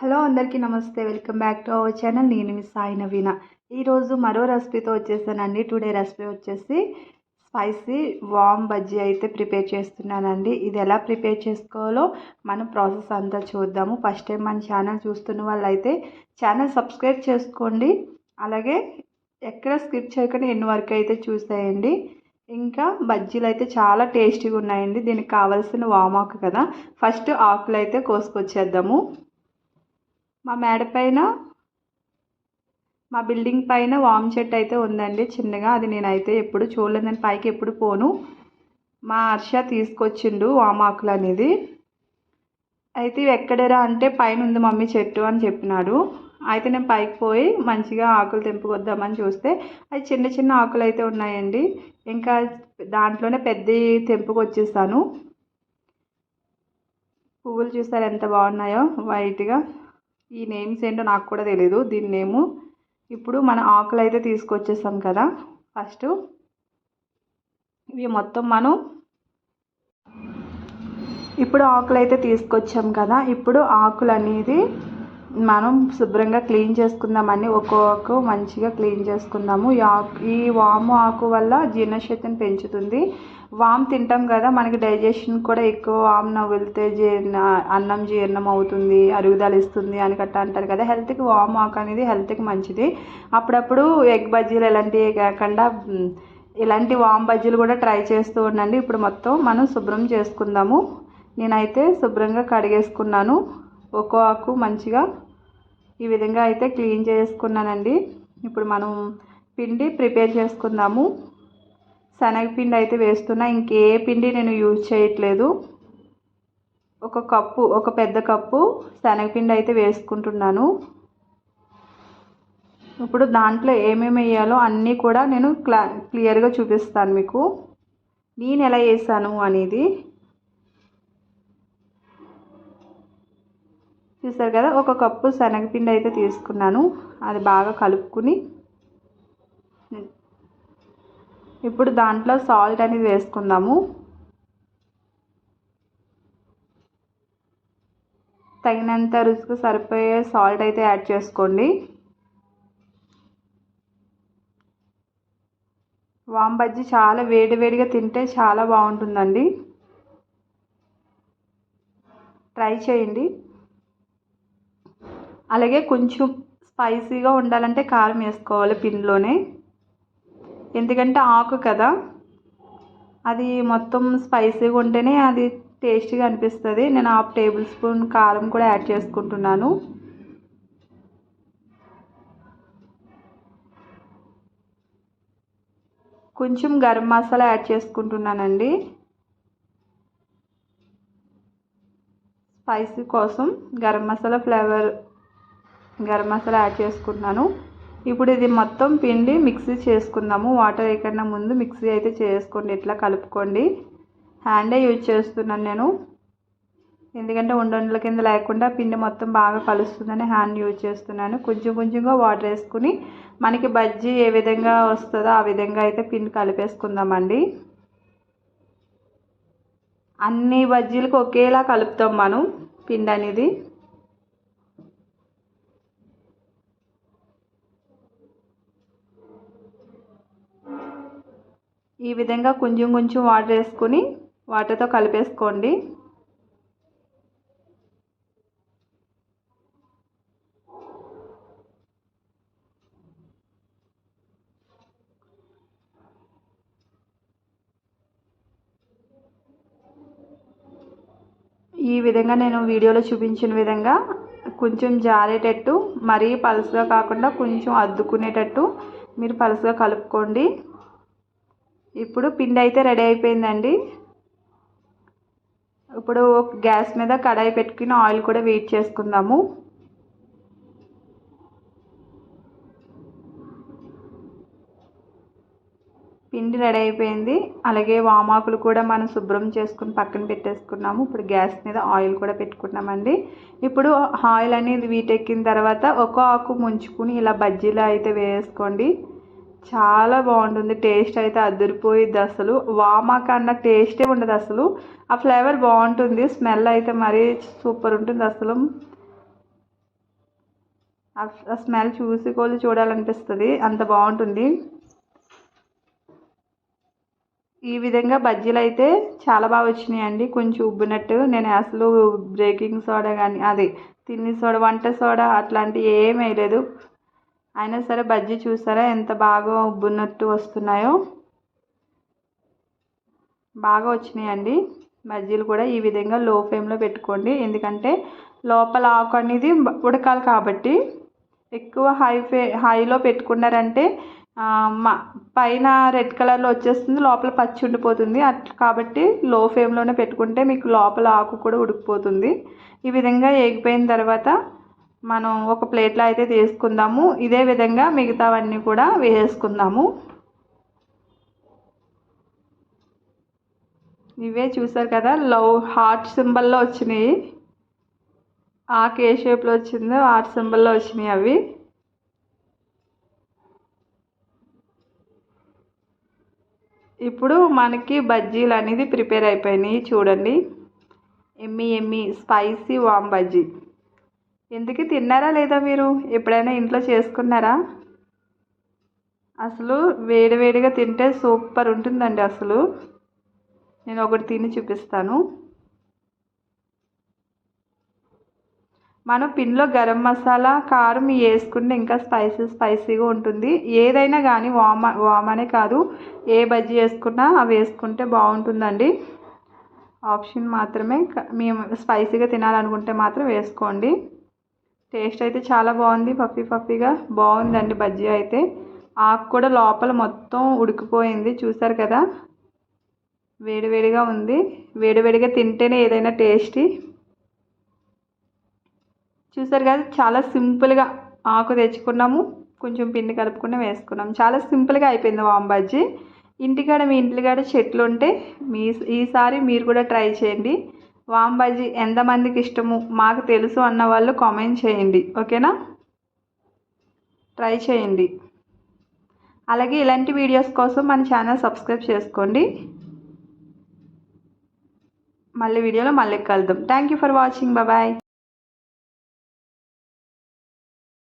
Hello అందరికీ నమస్తే welcome back to our channel. నేను మీ సాయి నవీన. ఈరోజు మరో రెసిపీతో వచ్చేసానండి. టుడే రెసిపీ వచ్చేసి స్పైసీ వామ్ బజ్జీ అయితే ప్రిపేర్ చేస్తున్నానండి. ఇది ఎలా ప్రిపేర్ చేసుకోవాలో మనం ప్రాసెస్ అంతా చూద్దాము. ఫస్ట్ టైం మన ఛానల్ చూస్తున్న వాళ్ళైతే ఛానల్ సబ్స్క్రైబ్ చేసుకోండి. అలాగే ఎక్కడ స్కిప్ చేయకుండా ఎన్ని వరకు అయితే చూసేయండి. ఇంకా బజ్జీలు అయితే చాలా టేస్టీగా ఉన్నాయండి. దీనికి కావాల్సిన వామాకు కదా. ఫస్ట్ ఆకులు అయితే కోసుకొచ్చేద్దాము. మా మేడ పైన మా బిల్డింగ్ పైన వామ్ చెట్టు అయితే ఉందండి చిన్నగా. అది నేనైతే ఎప్పుడు చూడలేదు నేను పైకి ఎప్పుడు పోను. మా హర్ష తీసుకొచ్చిండు వామాకులు అనేది. అయితే ఇవి ఎక్కడరా అంటే పైన ఉంది మమ్మీ చెట్టు అని చెప్పినాడు. అయితే నేను పైకి పోయి మంచిగా ఆకులు తెంపుకొద్దామని చూస్తే అది చిన్న చిన్న ఆకులు అయితే ఉన్నాయండి. ఇంకా దాంట్లోనే పెద్ద తెంపుకొచ్చేస్తాను పువ్వులు చూస్తారు ఎంత బాగున్నాయో వైట్గా ఈ నేమ్స్ ఏంటో నాకు కూడా తెలియదు దీని నేము ఇప్పుడు మన ఆకులు అయితే తీసుకొచ్చేసాం కదా. ఫస్ట్ ఇవి మొత్తం మనం ఇప్పుడు ఆకులు అయితే తీసుకొచ్చాం కదా. ఇప్పుడు ఆకులు అనేది మనం శుభ్రంగా క్లీన్ చేసుకుందామని ఒక్కొక్క మంచిగా క్లీన్ చేసుకుందాము. ఈ ఆకు ఈ వాము ఆకు వల్ల జీర్ణశక్తిని పెంచుతుంది. వామ్ తింటాం కదా మనకి డైజెషన్ కూడా ఎక్కువ వామ్ నవ్వులితే జీర్ణ అన్నం జీర్ణం అవుతుంది అరుగుదల ఇస్తుంది అని కట్ట అంటారు కదా. హెల్త్కి వామ్ ఆకు అనేది హెల్త్కి మంచిది. అప్పుడప్పుడు ఎగ్ బజ్జీలు ఇలాంటివి కాకుండా ఇలాంటి వామ్ బజ్జీలు కూడా ట్రై చేస్తూ ఉండండి. ఇప్పుడు మొత్తం మనం శుభ్రం చేసుకుందాము. నేనైతే శుభ్రంగా కడిగేసుకున్నాను. ఒక్కో ఆకు మంచిగా ఈ విధంగా అయితే క్లీన్ చేసుకున్నానండి. ఇప్పుడు మనం పిండి ప్రిపేర్ చేసుకుందాము. శనగపిండి అయితే వేస్తున్నా. ఇంకే పిండి నేను యూజ్ చేయట్లేదు. ఒక కప్పు ఒక పెద్ద కప్పు శనగపిండి అయితే వేసుకుంటున్నాను. ఇప్పుడు దాంట్లో ఏమేమి వేయాలో అన్నీ కూడా నేను క్లా క్లియర్గా చూపిస్తాను మీకు. నేను ఎలా వేసాను అనేది. చూసారు కదా ఒక కప్పు శనగపిండి అయితే తీసుకున్నాను. అది బాగా కలుపుకుని ఇప్పుడు దాంట్లో సాల్ట్ అనేది వేసుకుందాము. తగినంత రుచికి సరిపోయే సాల్ట్ అయితే యాడ్ చేసుకోండి. వామ్ బజ్జీ చాలా వేడివేడిగా తింటే చాలా బాగుంటుందండి. ట్రై చేయండి. అలాగే కొంచెం స్పైసీగా ఉండాలంటే కారం వేసుకోవాలి పిండిలోనే. ఎందుకంటే ఆకు కదా అది మొత్తం స్పైసీగా ఉంటేనే అది టేస్టీగా అనిపిస్తుంది. నేను హాఫ్ టేబుల్ స్పూన్ కారం కూడా యాడ్ చేసుకుంటున్నాను. కొంచెం గరం మసాలా యాడ్ చేసుకుంటున్నానండి. స్పైసీ కోసం గరం మసాలా ఫ్లేవర్ గరం మసాలా యాడ్ చేసుకుంటున్నాను. ఇప్పుడు ఇది మొత్తం పిండి మిక్సీ చేసుకుందాము. వాటర్ వేయకుండా ముందు మిక్సీ అయితే చేసుకోండి. ఇట్లా కలుపుకోండి. హ్యాండే యూజ్ చేస్తున్నాను నేను. ఎందుకంటే ఉండొండల కింద లేకుండా పిండి మొత్తం బాగా కలుస్తుందని హ్యాండ్ యూజ్ చేస్తున్నాను. కొంచెం కొంచెంగా వాటర్ వేసుకుని మనకి బజ్జీ ఏ విధంగా వస్తుందో ఆ విధంగా అయితే పిండి కలిపేసుకుందామండి. అన్ని బజ్జీలకు ఒకేలా కలుపుతాం మనం పిండి అనేది ఈ విధంగా కొంచెం కొంచెం వాటర్ వేసుకొని వాటర్తో కలిపేసుకోండి. ఈ విధంగా నేను వీడియోలో చూపించిన విధంగా కొంచెం జారేటట్టు మరీ పలుసుగా కాకుండా కొంచెం అద్దుకునేటట్టు మీరు పలుసుగా కలుపుకోండి. ఇప్పుడు పిండి అయితే రెడీ అయిపోయిందండి. ఇప్పుడు గ్యాస్ మీద కడాయి పెట్టుకుని ఆయిల్ కూడా వెయిట్ చేసుకుందాము. పిండి రెడీ అయిపోయింది. అలాగే వామాకులు కూడా మనం శుభ్రం చేసుకుని పక్కన పెట్టేసుకున్నాము. ఇప్పుడు గ్యాస్ మీద ఆయిల్ కూడా పెట్టుకున్నామండి. ఇప్పుడు ఆయిల్ అనేది వీటెక్కిన తర్వాత ఒక ఆకు ముంచుకుని ఇలా బజ్జీలో అయితే వేసుకోండి. చాలా బాగుంటుంది. టేస్ట్ అయితే అదిరిపోయిద్ది అసలు. వామాక అన్న టేస్టే ఉండదు అసలు. ఆ ఫ్లేవర్ బాగుంటుంది. స్మెల్ అయితే మరీ సూపర్ ఉంటుంది అసలు. ఆ స్మెల్ చూసి కోళ్ళు చూడాలనిపిస్తుంది. అంత బాగుంటుంది. ఈ విధంగా బజ్జీలు అయితే చాలా బాగా వచ్చినాయండి. కొంచెం ఉబ్బినట్టు. నేను అసలు బ్రేకింగ్ సోడా కానీ అది తిన్ని సోడా వంట సోడా అట్లాంటివి ఏం వేయలేదు. అయినా సరే బజ్జీ చూసారా? ఎంత బాగా ఉబ్బున్నట్టు వస్తున్నాయో. బాగా వచ్చినాయండి. బజ్జీలు కూడా ఈ విధంగా లో ఫ్లేమ్లో పెట్టుకోండి. ఎందుకంటే లోపల ఆకు అనేది ఉడకాలి కాబట్టి. ఎక్కువ హై ఫే హైలో పెట్టుకున్నారంటే మా పైన రెడ్ కలర్లో వచ్చేస్తుంది లోపల పచ్చి ఉండిపోతుంది. అట్లా కాబట్టి లో ఫ్లేమ్లోనే పెట్టుకుంటే మీకు లోపల ఆకు కూడా ఉడికిపోతుంది. ఈ విధంగా ఏగిపోయిన తర్వాత మనం ఒక ప్లేట్లో అయితే తీసుకుందాము. ఇదే విధంగా మిగతావన్నీ కూడా వేసుకుందాము ఇవే చూసారు కదా లవ్ హార్ట్ సింబల్లో వచ్చినాయి. ఆకు ఏ షేప్లో వచ్చిందో హార్ట్ సింబల్లో వచ్చినాయి అవి. ఇప్పుడు మనకి బజ్జీలు అనేది ప్రిపేర్ అయిపోయినాయి చూడండి. ఎమ్మి ఎమ్మి స్పైసీ వామ్ బజ్జీ. ఎందుకు తిన్నారా లేదా మీరు? ఎప్పుడైనా ఇంట్లో చేసుకున్నారా? అసలు వేడివేడిగా తింటే సూపర్ ఉంటుందండి అసలు. నేను ఒకటి తిని చూపిస్తాను. మనం పిన్లో గరం మసాలా కారం వేసుకుంటే ఇంకా స్పైసీ స్పైసీగా ఉంటుంది. ఏదైనా కానీ వామ వామనే కాదు. ఏ బజ్జీ వేసుకున్నా అవి వేసుకుంటే బాగుంటుందండి. ఆప్షన్ మాత్రమే. మేము స్పైసీగా తినాలనుకుంటే మాత్రం వేసుకోండి. టేస్ట్ అయితే చాలా బాగుంది పఫీ పఫీగా. బాగుందండి బజ్జీ అయితే. ఆకు కూడా లోపల మొత్తం ఉడికిపోయింది చూసారు కదా? వేడివేడిగా ఉంది. వేడివేడిగా తింటేనే ఏదైనా టేస్టీ. చూసారు కదా చాలా సింపుల్గా ఆకు తెచ్చుకున్నాము. కొంచెం పిండి కలుపుకుని వేసుకున్నాం చాలా సింపుల్గా అయిపోయింది వాంబజ్జీ ఇంటికాడ మీ ఇంటికాడ చెట్లు ఉంటే మీ ఈసారి మీరు కూడా ట్రై చేయండి. వాంబజ్జీ ఎంతమందికి ఇష్టము? మాకు తెలుసు అన్న వాళ్ళు కామెంట్ చేయండి. ఓకేనా? ట్రై చేయండి. అలాగే ఇలాంటి వీడియోస్ కోసం మన ఛానల్ సబ్స్క్రైబ్ చేసుకోండి. మళ్ళీ వీడియోలో మళ్ళీ కలుద్దాం. Thank you for watching bye